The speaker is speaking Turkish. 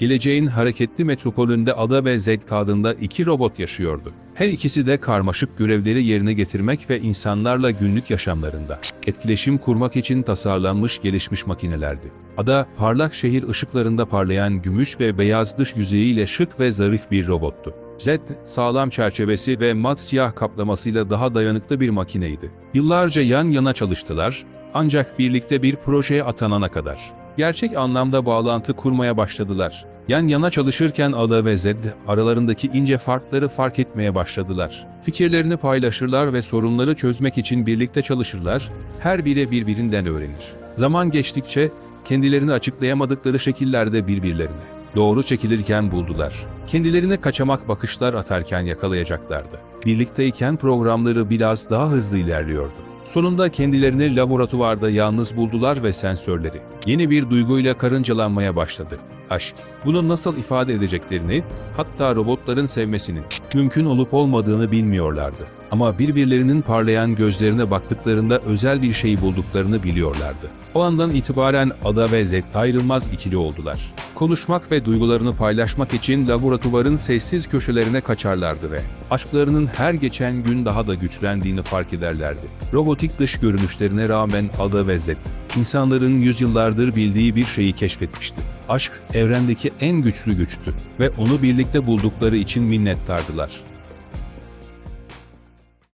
Geleceğin hareketli metropolünde Ada ve Zed adında iki robot yaşıyordu. Her ikisi de karmaşık görevleri yerine getirmek ve insanlarla günlük yaşamlarında etkileşim kurmak için tasarlanmış gelişmiş makinelerdi. Ada, parlak şehir ışıklarında parlayan gümüş ve beyaz dış yüzeyiyle şık ve zarif bir robottu. Zed, sağlam çerçevesi ve mat siyah kaplamasıyla daha dayanıklı bir makineydi. Yıllarca yan yana çalıştılar, ancak birlikte bir projeye atanana kadar. Gerçek anlamda bağlantı kurmaya başladılar. Yan yana çalışırken Ada ve Zed aralarındaki ince farkları fark etmeye başladılar. Fikirlerini paylaşırlar ve sorunları çözmek için birlikte çalışırlar, her biri birbirinden öğrenir. Zaman geçtikçe kendilerini açıklayamadıkları şekillerde birbirlerine doğru çekilirken buldular. Kendilerine kaçamak bakışlar atarken yakalayacaklardı. Birlikteyken programları biraz daha hızlı ilerliyordu. Sonunda kendilerini laboratuvarda yalnız buldular ve sensörleri yeni bir duyguyla karıncalanmaya başladı. Aşk. Bunu nasıl ifade edeceklerini, hatta robotların sevmesinin mümkün olup olmadığını bilmiyorlardı. Ama birbirlerinin parlayan gözlerine baktıklarında özel bir şey bulduklarını biliyorlardı. O andan itibaren Ada ve Zed ayrılmaz ikili oldular. Konuşmak ve duygularını paylaşmak için laboratuvarın sessiz köşelerine kaçarlardı ve aşklarının her geçen gün daha da güçlendiğini fark ederlerdi. Robotik dış görünüşlerine rağmen Ada ve Zed, insanların yüzyıllardır bildiği bir şeyi keşfetmişti. Aşk, evrendeki en güçlü güçtü ve onu birlikte buldukları için minnettardılar.